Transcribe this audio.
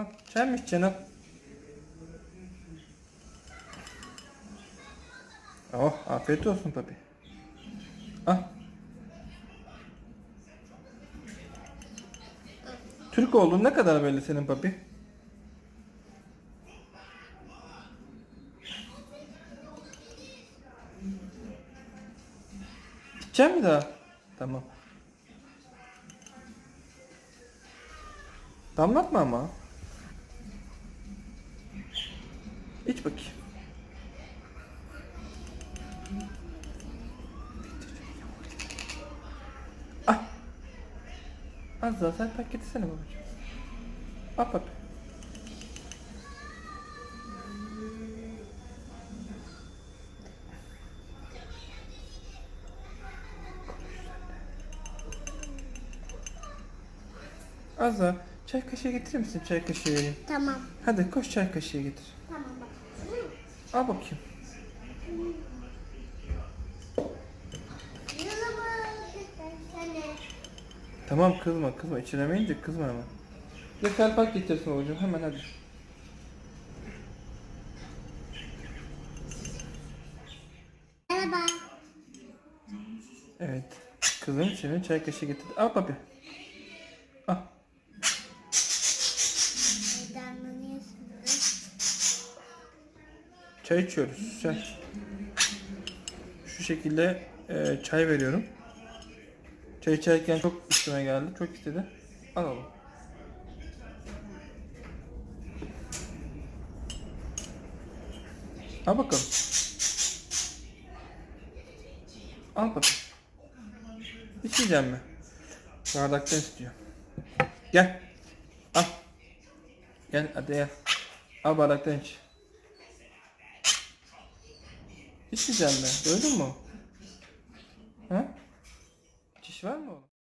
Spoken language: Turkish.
Al. Çay mı al. Oh afiyet olsun papi. Al. Türk oldun ne kadar belli senin papi? İçecek mi daha? Tamam. Damlatma ama. İç bakayım. Ah. Az daha sen paket etsene babacığım. Al papi. Az daha. Çay kaşığı getirir misin çay kaşığı? Tamam. Hadi koş çay kaşığı getir. Al bakayım. Tamam kızma kızma içiremeyince kızma hemen. Bir felpak getirsin babacığım hemen hadi. Merhaba. Evet. Kızım şimdi çay kaşığı getirdi. Al papi. Al. Çay içiyoruz. Çay. Şu şekilde e, çay veriyorum. Çay içerken çok üstüme geldi. Çok istedi. Al oğlum. Al bakalım. Al bakalım. İçmeyecek mi? Bardaktan istiyor. Gel. Al. Gel hadi gel. Al bardaktan iç. İçmeyecek mi? Doydun mu? Ha? Çiş var mı oğlum?